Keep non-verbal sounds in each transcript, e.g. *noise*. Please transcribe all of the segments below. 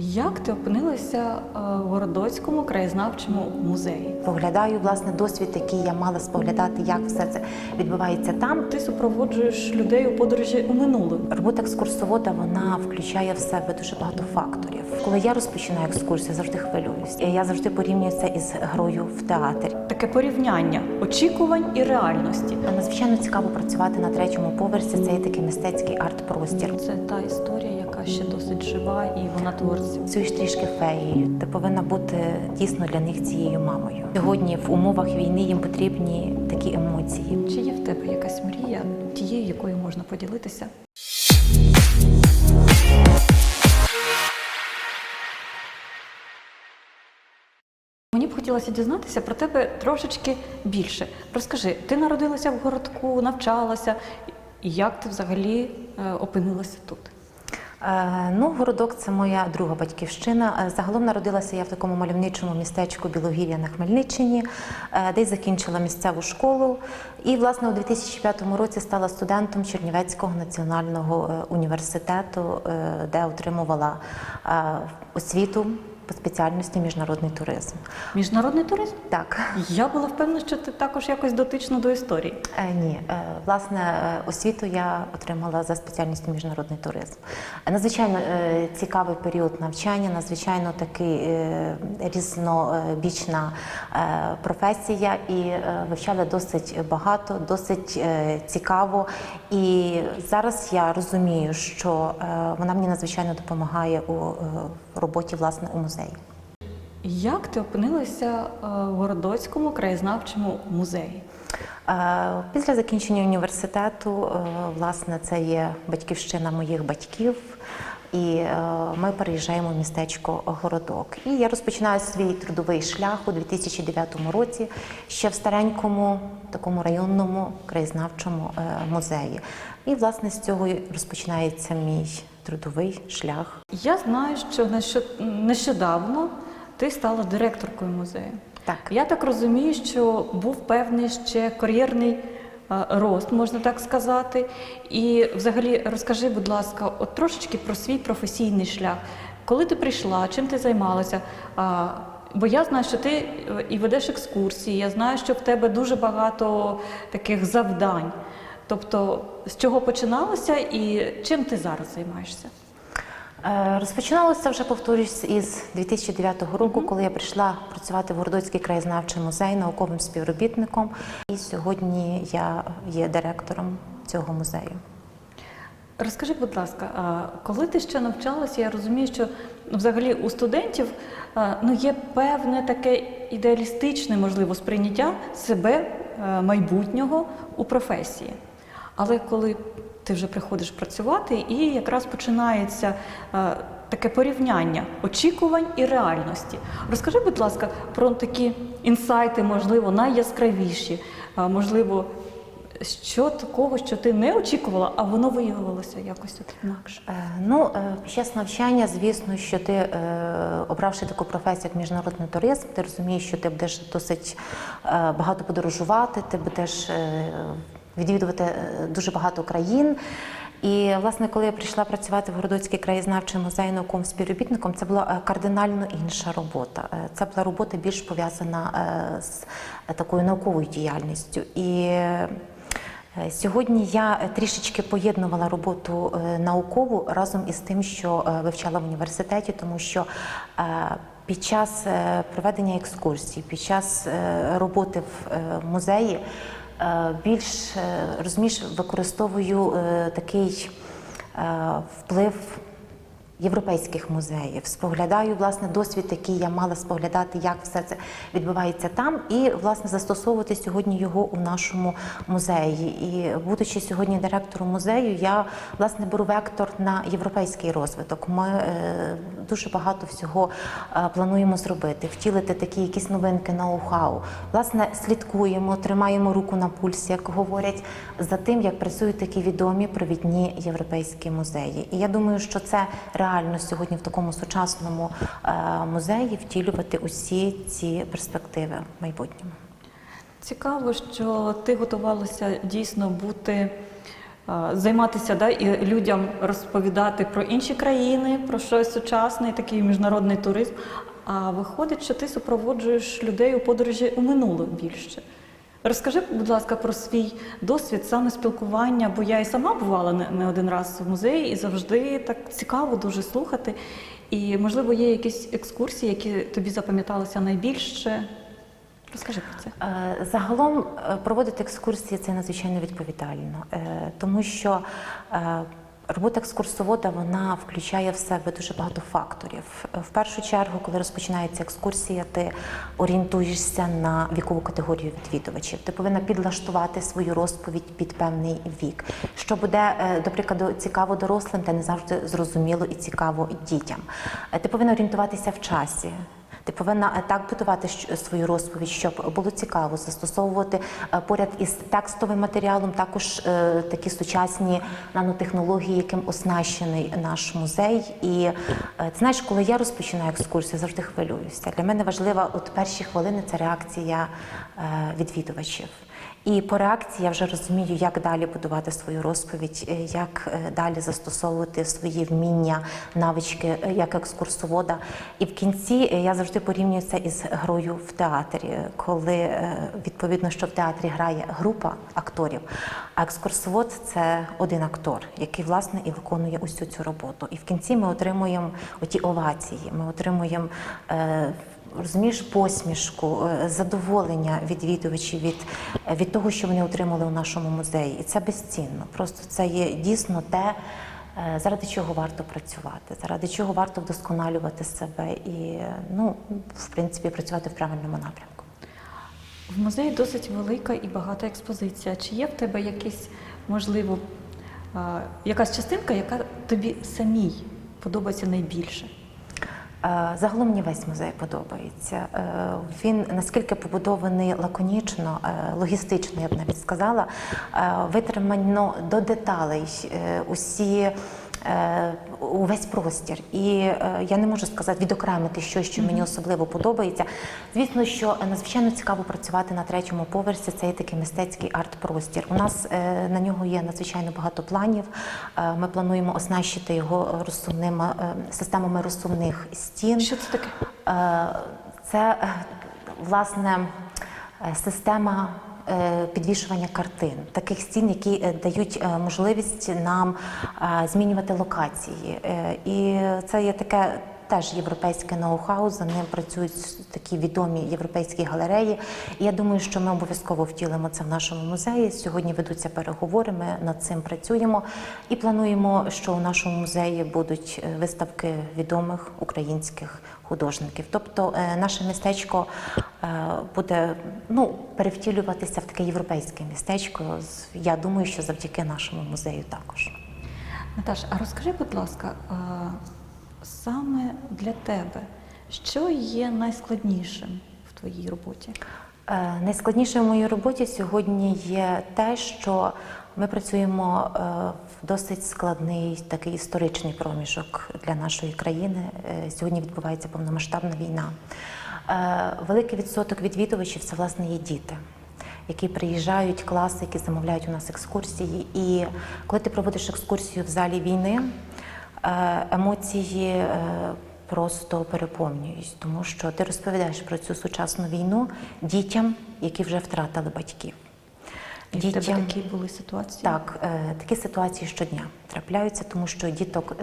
Як ти опинилася е, в Городоцькому краєзнавчому музеї? Поглядаю власне досвід, який я мала споглядати, як все це відбувається там. Ти супроводжуєш людей у подорожі у минуле. Робота екскурсовода вона включає в себе дуже багато факторів. Коли я розпочинаю екскурсію, завжди хвилююсь. Я завжди порівнюю це із грою в театрі. Таке порівняння очікувань і реальності. Надзвичайно цікаво працювати на третьому поверсі. Це є такий мистецький арт-простір. Це та історія, ще досить жива, і вона твориться. Цю трішки феєю. Ти повинна бути дійсно для них цією мамою. Сьогодні в умовах війни їм потрібні такі емоції. Чи є в тебе якась мрія, тією, якою можна поділитися? Мені б хотілося дізнатися про тебе трошечки більше. Розкажи, ти народилася в городку, навчалася. Як ти взагалі е, опинилася тут? Е, Ну, городок це моя друга батьківщина. Е, Загалом народилася я в такому мальовничому містечку Білогір'я на Хмельниччині, е, де закінчила місцеву школу. І, власне, у 2005 році стала студентом Чернівецького національного університету, де отримувала освіту по спеціальності міжнародний туризм. Міжнародний туризм? Так. Я була впевнена, що ти також якось дотична до історії. Е, Ні, Е, власне, е, освіту я отримала за спеціальністю міжнародний туризм. Е, Надзвичайно е, цікавий період навчання, надзвичайно такий е, різнобічна е, професія, і е, вивчала досить багато, досить е, цікаво. І зараз я розумію, що е, вона мені надзвичайно допомагає у е, роботі власне у музеї. Як ти опинилася е, в Городоцькому краєзнавчому музеї? Е, Після закінчення університету, е, власне, це є батьківщина моїх батьків, і ми переїжджаємо в містечко Городок. І я розпочинаю свій трудовий шлях у 2009 році ще в старенькому такому районному краєзнавчому музеї. І власне з цього розпочинається мій трудовий шлях. Я знаю, що нещодавно ти стала директоркою музею. Так. Я так розумію, що був певний ще кар'єрний е, рост, можна так сказати. І взагалі розкажи, будь ласка, от трошечки про свій професійний шлях. Коли ти прийшла, чим ти займалася? Бо я знаю, що ти е, і ведеш екскурсії, я знаю, що в тебе дуже багато таких завдань. Тобто, з чого починалося і чим ти зараз займаєшся? Е, Розпочиналося вже повторюсь із 2009 року, коли я прийшла працювати в Городоцький краєзнавчий музей науковим співробітником. І сьогодні я є директором цього музею. Розкажи, будь ласка, а коли ти ще навчалася, я розумію, що ну, взагалі у студентів ну, є певне таке ідеалістичне, можливо, сприйняття себе е, майбутнього у професії. Але коли ти вже приходиш працювати, і якраз починається е, таке порівняння очікувань і реальності. Розкажи, будь ласка, про такі інсайти, можливо, найяскравіші, а, можливо, що такого, що ти не очікувала, а воно виявилося якось от інакше. Е, Ну, е, під час навчання, звісно, що ти, е, обравши таку професію, як міжнародний туризм, ти розумієш, що ти будеш досить е, багато подорожувати, ти будеш е, відвідувати е, дуже багато країн. І, власне, коли я прийшла працювати в Городоцький краєзнавчий музей науковим співробітником, це була е, кардинально інша робота. Е, Це була робота більш пов'язана з такою науковою діяльністю. І Сьогодні я трішечки поєднувала роботу наукову разом із тим, що вивчала в університеті, тому що під час проведення екскурсій, під час роботи в музеї більш е, розумієш, використовую е, такий е, вплив європейських музеїв. Споглядаю власне досвід, який я мала споглядати, як все це відбувається там, і власне застосовувати сьогодні його у нашому музеї. І будучи сьогодні директором музею, я власне беру вектор на європейський розвиток. Ми е, дуже багато всього е, плануємо зробити, втілити такі якісь новинки, ноу-хау. Власне, слідкуємо, тримаємо руку на пульсі, як говорять, за тим, як працюють такі відомі провідні європейські музеї. І я думаю, що це реально сьогодні в такому сучасному е, музеї втілювати усі ці перспективи в майбутньому. Цікаво, що ти готувалася дійсно бути е, займатися да, і людям розповідати про інші країни, про щось сучасне, такий міжнародний туризм. А виходить, що ти супроводжуєш людей у подорожі у минуле більше. Розкажи, будь ласка, про свій досвід саме спілкування, бо я і сама бувала не, один раз в музеї і завжди так цікаво дуже слухати. І, можливо, є якісь екскурсії, які тобі запам'яталися найбільше. Розкажи про це. Е, Загалом е, проводити екскурсії це надзвичайно відповідально, е, тому що робота екскурсовода вона включає в себе дуже багато факторів. В першу чергу, коли розпочинається екскурсія, ти орієнтуєшся на вікову категорію відвідувачів. Ти повинна підлаштувати свою розповідь під певний вік. Що буде, е, до прикладу, цікаво дорослим, та не завжди зрозуміло і цікаво дітям. Е, Ти повинна орієнтуватися в часі. Ти повинна е, так будувати свою розповідь, щоб було цікаво застосовувати е, поряд із текстовим матеріалом також е, такі сучасні нанотехнології, яким оснащений наш музей. І ти знаєш, коли я розпочинаю екскурсію, завжди хвилююся. Для мене важлива от перші хвилини це реакція відвідувачів. І по реакції я вже розумію, як далі будувати свою розповідь, як далі застосовувати свої вміння, навички як екскурсовода. І в кінці я завжди порівнюю це із грою в театрі, коли е, відповідно, що в театрі грає група акторів, а екскурсовод це один актор, який власне і виконує усю цю роботу. І в кінці ми отримуємо оті овації, ми отримуємо. е, Розумієш посмішку, е, задоволення відвідувачів від, від того, що вони отримали у нашому музеї. І це безцінно. Просто це є дійсно те, заради чого варто працювати, заради чого варто вдосконалювати себе і, е, ну, в принципі, працювати в правильному напрямку. В музеї досить велика і багата експозиція. Чи є в тебе якийсь, можливо, якась частинка, яка тобі самій подобається найбільше? Е, Загалом мені весь музей подобається. Е, Він наскільки побудований лаконічно, е, логістично, я б навіть сказала, витримано до деталей усі. Е, Увесь простір, і е, я не можу сказати відокремити щось, що мені особливо подобається. Звісно, що надзвичайно цікаво працювати на третьому поверсі. Це є такий мистецький арт-простір. У нас е, на нього є надзвичайно багато планів. Ми плануємо оснащити його розсувними системами розсувних стін. Що це таке? Це власне система підвішування картин, таких стін, які е, дають е, можливість нам е, змінювати локації. Е, І це є таке. Теж європейське ноу-хау, за ним працюють такі відомі європейські галереї. Я думаю, що ми обов'язково втілимо це в нашому музеї. Сьогодні ведуться переговори. Ми над цим працюємо і плануємо, що у нашому музеї будуть е, виставки відомих українських художників. Тобто е, наше містечко е, буде ну, перевтілюватися в таке європейське містечко. Я думаю, що завдяки нашому музею також. Наташ, а розкажи, будь ласка, саме для тебе, що є найскладнішим в твоїй роботі? Е, Найскладніше в моїй роботі сьогодні є те, що ми працюємо е, в досить складний такий історичний проміжок для нашої країни. Е, Сьогодні відбувається повномасштабна війна. Великий відсоток відвідувачів це власне є діти. Які приїжджають, класи, які замовляють у нас екскурсії. І коли ти проводиш екскурсію в залі війни, емоції просто переповнююсь, тому що ти розповідаєш про цю сучасну війну дітям, які вже втратили батьків. В тебе такі були ситуації? Так, е, такі ситуації щодня трапляються, тому що діток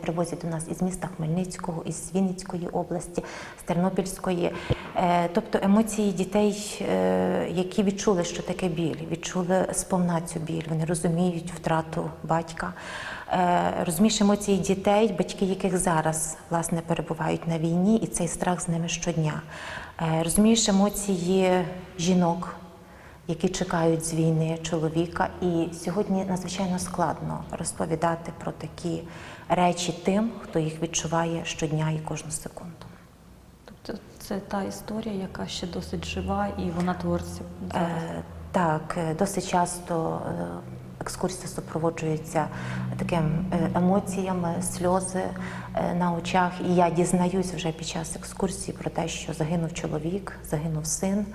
привозять до нас із міста Хмельницького, із Вінницької області, з Тернопільської. Е, Тобто емоції дітей, е, які відчули, що таке біль, відчули сповна цю біль, вони розуміють втрату батька. Розумієш емоції дітей, батьки яких зараз власне перебувають на війні, і цей страх з ними щодня. Розумієш емоції жінок які чекають з війни чоловіка. І сьогодні надзвичайно складно розповідати про такі речі тим, хто їх відчуває щодня і кожну секунду. Тобто це та історія, яка ще досить жива, і вона твориться зараз. Е, так, е, досить часто е, екскурсія супроводжується таким е, емоціями, сльози на очах. І я дізнаюсь вже під час екскурсії про те, що загинув чоловік, загинув син.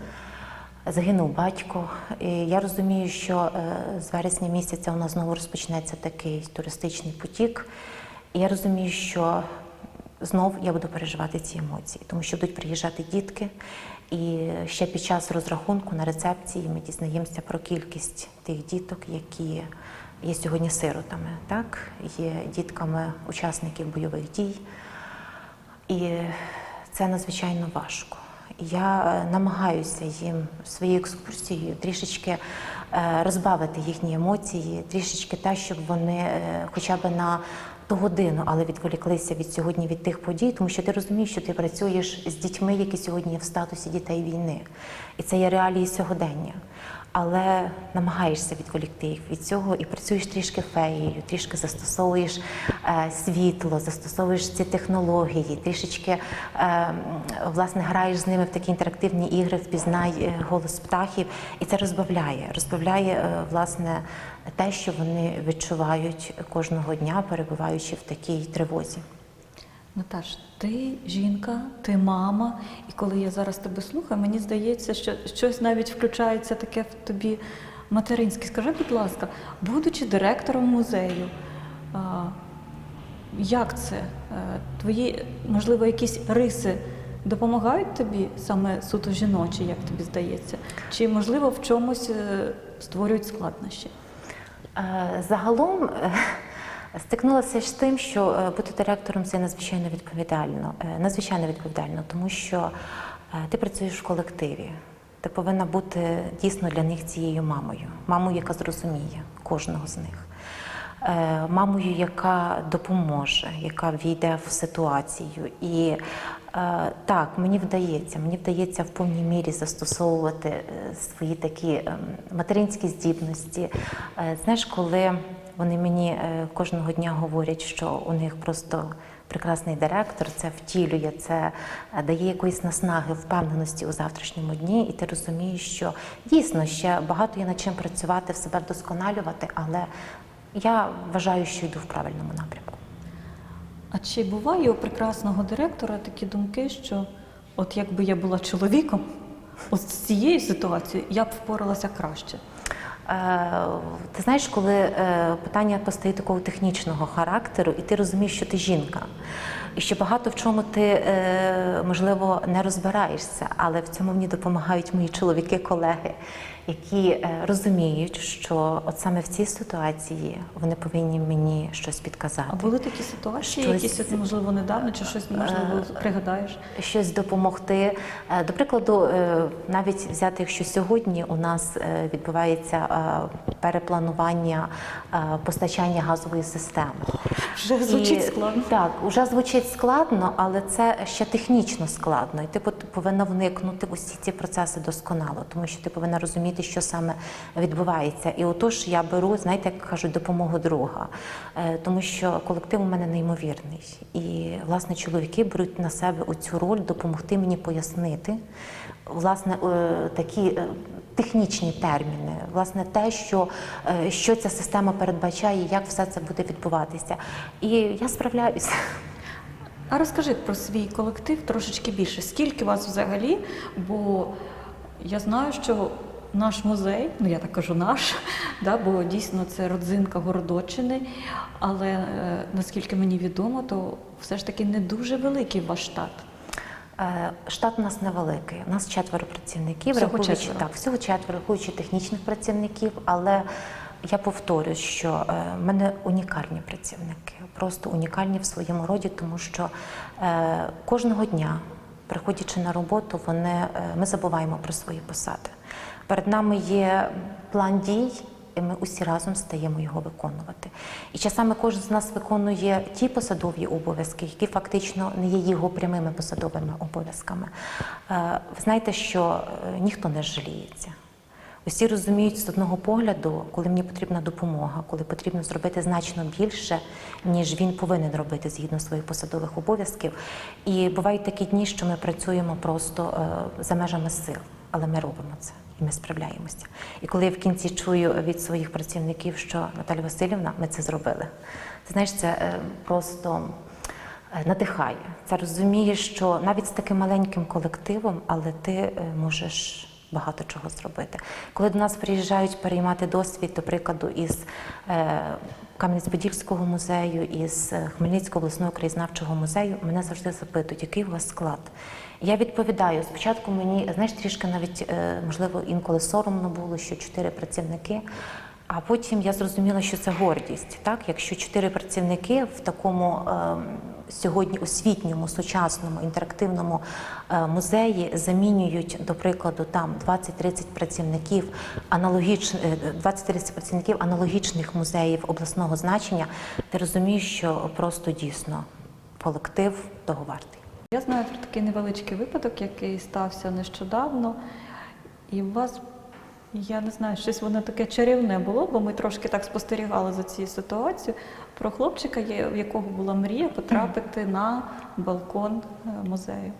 Загинув батько. І я розумію, що е, з вересня місяця у нас знову розпочнеться такий туристичний потік. І я розумію, що знов я буду переживати ці емоції, тому що будуть приїжджати дітки. І ще під час розрахунку на рецепції ми дізнаємося про кількість тих діток, які є сьогодні сиротами, так? є дітками учасників бойових дій. І це надзвичайно важко. Я е, намагаюся їм своєю екскурсією трішечки е, розбавити їхні емоції, трішечки те, щоб вони е, хоча б на ту годину, але відволіклися від сьогодні від тих подій, тому що ти розумієш, що ти працюєш з дітьми, які сьогодні є в статусі дітей війни, і це є реалії сьогодення. Але намагаєшся відволікти їх від цього і працюєш трішки феєю, трішки застосовуєш е, світло, застосовуєш ці технології, трішечки е, власне граєш з ними в такі інтерактивні ігри, впізнай е, голос птахів, і це розбавляє, розбавляє е, власне те, що вони відчувають кожного дня, перебуваючи в такій тривозі. Наташ, ти жінка, ти мама, і коли я зараз тебе слухаю, мені здається, що щось навіть включається таке в тобі материнське. Скажи, будь ласка, будучи директором музею, як це? Е, Твої, можливо, якісь риси допомагають тобі саме суто жіночі, як тобі здається? Чи, можливо, в чомусь е, створюють складнощі? Е, Загалом стикнулася з тим, що е, бути директором це надзвичайно відповідально. Е, Надзвичайно відповідально, тому що е, ти працюєш в колективі. Ти повинна бути дійсно для них цією мамою, мамою, яка зрозуміє кожного з них. Мамою, яка допоможе, яка війде в ситуацію. І так, мені вдається, мені вдається в повній мірі застосовувати свої такі ем, материнські здібності. Знаєш, коли вони мені е, кожного дня говорять, що у них просто прекрасний директор, це втілює, це е, дає якоїсь наснаги, впевненості у завтрашньому дні, і ти розумієш, що дійсно ще багато є над чим працювати, в себе вдосконалювати, але я вважаю, що йду в правильному напрямку. А чи буває у прекрасного директора такі думки, що от якби я була чоловіком, от з цією ситуацією я б впоралася краще? Е, Ти знаєш, коли е, питання постає такого технічного характеру, і ти розумієш, що ти жінка, і що багато в чому ти е, можливо не розбираєшся, але в цьому мені допомагають мої чоловіки-колеги, які е, розуміють, що от саме в цій ситуації вони повинні мені щось підказати. А були такі ситуації, Щось- якісь от, можливо недавно, чи щось можливо пригадаєш? щось допомогти. Е, До прикладу, е, навіть взяти, якщо сьогодні у нас е, відбувається е, перепланування е, постачання газової системи. Вже звучить І, складно. Так, вже звучить складно, але це ще технічно складно. І ти пот- повинна вникнути в усі ці процеси досконало, тому що ти повинна розуміти, що саме відбувається. І отож я беру, знаєте, як кажуть, допомогу друга, Е, тому що колектив у мене неймовірний. І власне чоловіки беруть на себе оцю роль допомогти мені пояснити власне е, такі. е, Технічні терміни, власне, те, що, що ця система передбачає, як все це буде відбуватися. І я справляюся. А розкажи про свій колектив трошечки більше. Скільки вас взагалі? Бо я знаю, що наш музей, ну я так кажу наш, *laughs* да, бо дійсно це родзинка Городоччини, але е, наскільки мені відомо, то все ж таки не дуже великий ваш штат. Е, Штат у нас невеликий. У нас четверо працівників, Всього рахуючи четверо. так, всього четверо, рахуючи технічних працівників, але я повторюю, що е, в мене унікальні працівники, просто унікальні в своєму роді, тому що кожного дня, приходячи на роботу, вони, ми забуваємо про свої посади. Перед нами є план дій. І ми усі разом стаємо його виконувати. І часами кожен з нас виконує ті посадові обов'язки, які фактично не є його прямими посадовими обов'язками. Е, Ви знаєте, що е, ніхто не жаліється. Усі розуміють з одного погляду, коли мені потрібна допомога, коли потрібно зробити значно більше, ніж він повинен робити згідно своїх посадових обов'язків. І бувають такі дні, що ми працюємо просто е, за межами сил, але ми робимо це і ми справляємося. І коли я в кінці чую від своїх працівників, що Наталя Васильівна, ми це зробили. Ти знаєш, це е, просто е, надихає. Це розумієш, що навіть з таким маленьким колективом, але ти е, можеш багато чого зробити. Коли до нас приїжджають переймати досвід, до прикладу, із Кам'янець-Подільського музею, із Хмельницького обласного краєзнавчого музею, мене завжди запитують, який у вас склад. Я відповідаю, спочатку мені, знаєш, трішки навіть, е, можливо, інколи соромно було, що чотири працівники. А потім я зрозуміла, що це гордість. Так, якщо чотири працівники в такому е, сьогодні освітньому, сучасному, інтерактивному е, музеї замінюють, до прикладу, там 20-30 працівників аналогіч, е, 20-30 працівників аналогічних музеїв обласного значення, ти розумієш, що просто дійсно колектив того вартий. Я знаю про такий невеличкий випадок, який стався нещодавно, і у вас, я не знаю, щось воно таке чарівне було, бо ми трошки так спостерігали за цією ситуацією. Про хлопчика, в якого була мрія потрапити на балкон е, музею.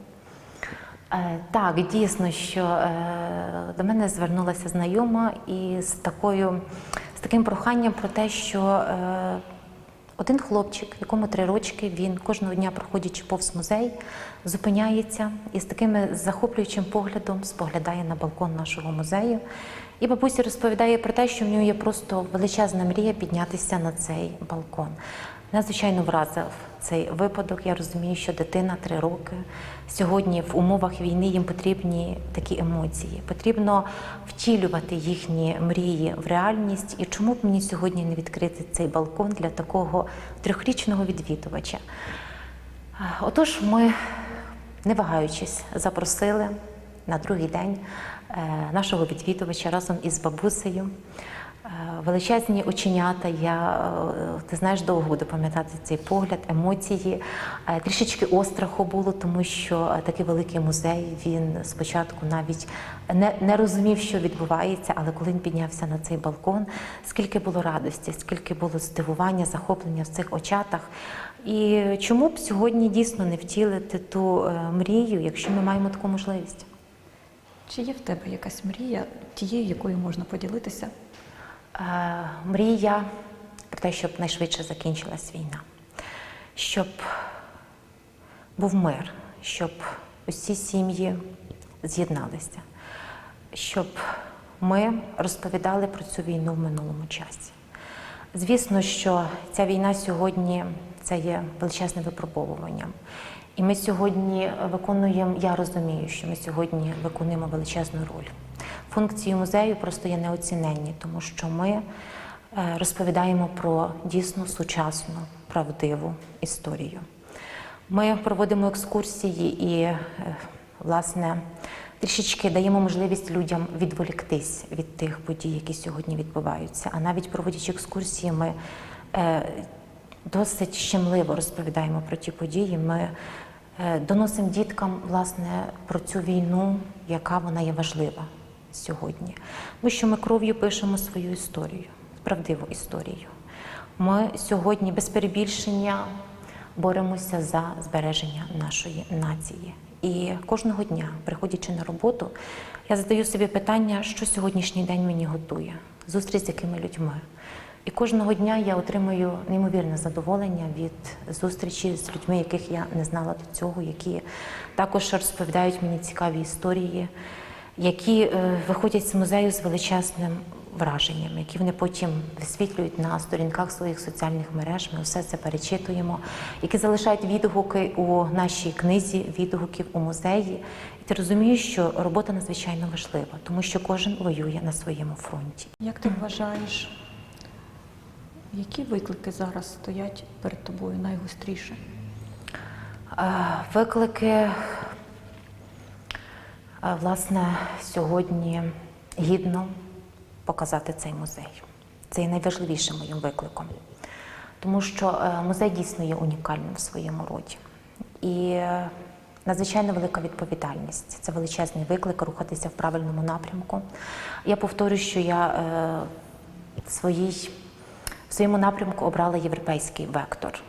Е, Так, дійсно, що е, до мене звернулася знайома і з такою з таким проханням про те, що один хлопчик, якому три рочки, він кожного дня, проходячи повз музей, зупиняється і з таким захоплюючим поглядом споглядає на балкон нашого музею. І бабуся розповідає про те, що в нього є просто величезна мрія піднятися на цей балкон. Надзвичайно вразив цей випадок. Я розумію, що дитина три роки. Сьогодні в умовах війни їм потрібні такі емоції. Потрібно втілювати їхні мрії в реальність. І чому б мені сьогодні не відкрити цей балкон для такого трьохрічного відвідувача? Отож, ми, не вагаючись, запросили на другий день е, нашого відвідувача разом із бабусею. Е, Величезні оченята, я е, ти знаєш, довго буду пам'ятати цей погляд, емоції. Е, Трішечки остраху було, тому що такий великий музей він спочатку навіть не, не розумів, що відбувається, але коли він піднявся на цей балкон, скільки було радості, скільки було здивування, захоплення в цих очатах. І чому б сьогодні дійсно не втілити ту мрію, якщо ми маємо таку можливість? Чи є в тебе якась мрія, тією, якою можна поділитися? Е, мрія про те, щоб найшвидше закінчилась війна, щоб був мир, щоб усі сім'ї з'єдналися, щоб ми розповідали про цю війну в минулому часі. Звісно, що ця війна сьогодні це є величезним випробовуванням. І ми сьогодні виконуємо, я розумію, що ми сьогодні виконуємо величезну роль. Функції музею просто є неоціненні, тому що ми е, розповідаємо про дійсно сучасну, правдиву історію. Ми проводимо екскурсії і, е, власне, трішечки даємо можливість людям відволіктись від тих подій, які сьогодні відбуваються. А навіть проводячи екскурсії, ми е, досить щемливо розповідаємо про ті події. Ми доносимо діткам власне про цю війну, яка вона є важлива сьогодні. Тому що ми кров'ю пишемо свою історію, правдиву історію. Ми сьогодні без перебільшення боремося за збереження нашої нації. І кожного дня, приходячи на роботу, я задаю собі питання, що сьогоднішній день мені готує, зустріч з якими людьми. І кожного дня я отримую неймовірне задоволення від зустрічі з людьми, яких я не знала до цього, які також розповідають мені цікаві історії, які е, виходять з музею з величезним враженням, які вони потім висвітлюють на сторінках своїх соціальних мереж. Ми все це перечитуємо, які залишають відгуки у нашій книзі, відгуків у музеї. І ти розумієш, що робота надзвичайно важлива, тому що кожен воює на своєму фронті. Як ти вважаєш, які виклики зараз стоять перед тобою найгостріше? Е, Виклики, власне, сьогодні гідно показати цей музей. Це є найважливішим моїм викликом, тому що е, музей дійсно є унікальним в своєму роді. І надзвичайно велика відповідальність. Це величезний виклик рухатися в правильному напрямку. Я повторюю, що я е, своїй в своєму напрямку обрала європейський вектор.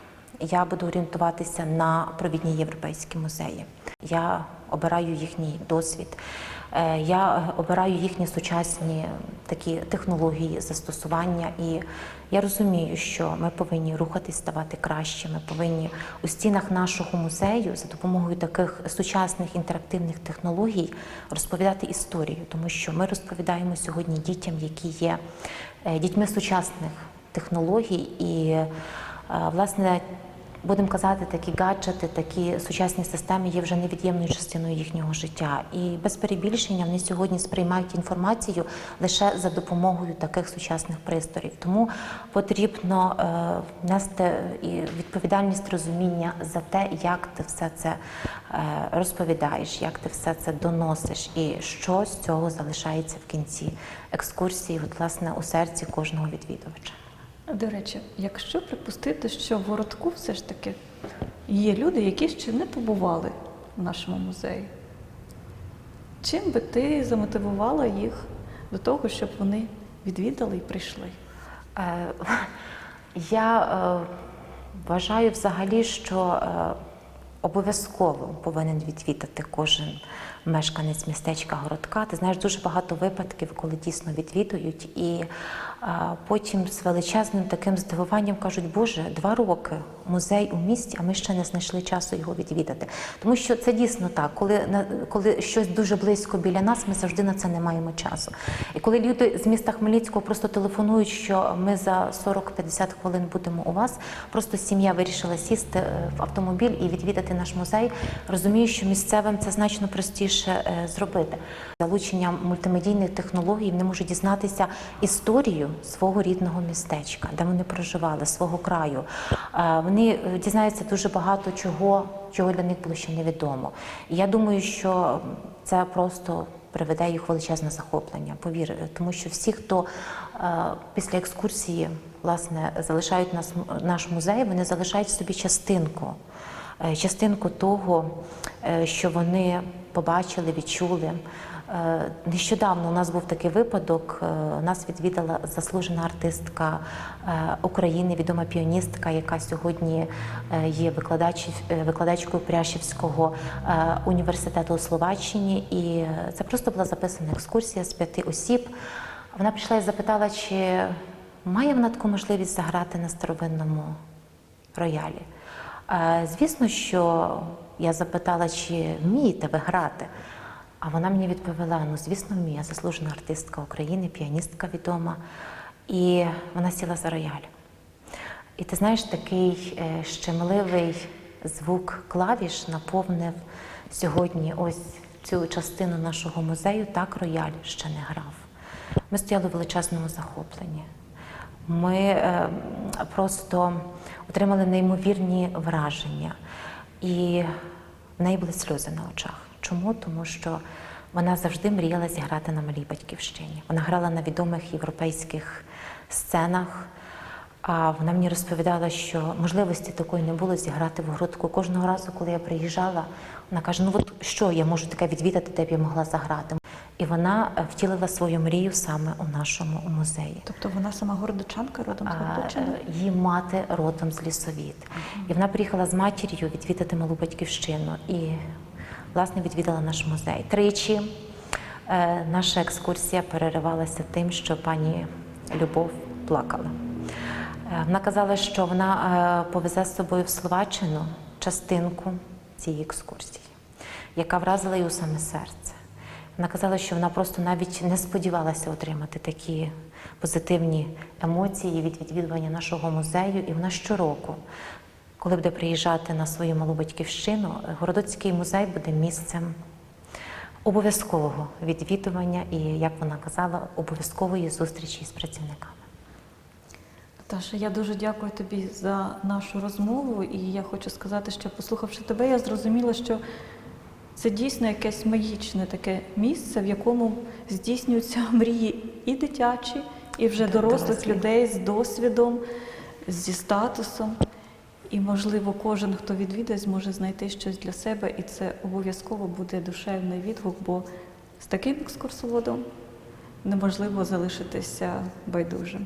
Я буду орієнтуватися на провідні європейські музеї. Я обираю їхній досвід. Е, Я обираю їхні сучасні такі технології застосування, і я розумію, що ми повинні рухатись, ставати краще. Ми повинні у стінах нашого музею за допомогою таких сучасних інтерактивних технологій розповідати історію, тому що ми розповідаємо сьогодні дітям, які є е, дітьми сучасних технологій, і е, власне будемо казати, такі гаджети, такі сучасні системи є вже невід'ємною частиною їхнього життя. І без перебільшення вони сьогодні сприймають інформацію лише за допомогою таких сучасних пристроїв. Тому потрібно е, нести і відповідальність розуміння за те, як ти все це е, розповідаєш, як ти все це доносиш, і що з цього залишається в кінці екскурсії, от, власне, у серці кожного відвідувача. До речі, якщо припустити, що в городку все ж таки є люди, які ще не побували в нашому музеї, чим би ти замотивувала їх до того, щоб вони відвідали і прийшли? Е, Я е, вважаю взагалі, що е, обов'язково повинен відвідати кожен мешканець містечка городка. Ти знаєш дуже багато випадків, коли дійсно відвідують, і потім з величезним таким здивуванням кажуть, Боже, два роки музей у місті, а ми ще не знайшли часу його відвідати. Тому що це дійсно так, коли коли щось дуже близько біля нас, ми завжди на це не маємо часу. І коли люди з міста Хмельницького просто телефонують, що ми за 40-50 хвилин будемо у вас, просто сім'я вирішила сісти е, в автомобіль і відвідати наш музей. Розумію, що місцевим це значно простіше е, зробити. Залученням мультимедійних технологій вони можуть дізнатися історію свого рідного містечка, де вони проживали, свого краю. Е, Вони е, дізнаються дуже багато чого, чого для них було ще невідомо. І я думаю, що це просто приведе їх величезне захоплення. Повір, е, тому що всі, хто після екскурсії власне залишають нас наш музей, вони залишають собі частинку, частинку того, що вони побачили, відчули. Е, Нещодавно у нас був такий випадок. е, Нас відвідала заслужена артистка е, України, відома піаністка, яка сьогодні є викладач, викладачкою Пряшівського університету у Словаччині. І це просто була записана екскурсія з п'яти осіб. Вона прийшла і запитала, чи має вона таку можливість заграти на старовинному роялі. Звісно, що я запитала, чи вмієте ви грати. А вона мені відповіла: ну, звісно, вмію, я заслужена артистка України, піаністка відома. І вона сіла за рояль. І ти знаєш, такий е, щемливий звук клавіш наповнив сьогодні ось цю частину нашого музею. Так рояль ще не грав. Ми стояли в величезному захопленні. Ми е, просто отримали неймовірні враження, і в неї були сльози на очах. Чому? Тому що вона завжди мріяла зіграти на малій батьківщині. Вона грала на відомих європейських сценах. А вона мені розповідала, що можливості такої не було зіграти в городку. Кожного разу, коли я приїжджала, вона каже: Ну от що я можу таке відвідати, де б я могла заграти. І вона е, втілила свою мрію саме у нашому музеї. Тобто вона сама городочанка родом з Городочини? е, Її мати родом з лісовіт. І вона приїхала з матір'ю відвідати малу батьківщину і, власне, відвідала наш музей. Тричі е, наша екскурсія переривалася тим, що пані Любов плакала. Е, Вона казала, що вона е, повезе з собою в Словаччину частинку цієї екскурсії, яка вразила її у саме серце. Вона казала, що вона просто навіть не сподівалася отримати такі позитивні емоції від відвідування нашого музею. І вона щороку, коли буде приїжджати на свою малу батьківщину, Городоцький музей буде місцем обов'язкового відвідування і, як вона казала, обов'язкової зустрічі з працівниками. Таша, я дуже дякую тобі за нашу розмову, і я хочу сказати, що послухавши тебе, я зрозуміла, що це дійсно якесь магічне таке місце, в якому здійснюються *laughs* мрії і дитячі, і вже дорослих людей з досвідом, зі статусом. І, можливо, кожен, хто відвідає, зможе знайти щось для себе, і це обов'язково буде душевний відгук, бо з таким екскурсоводом неможливо залишитися байдужим.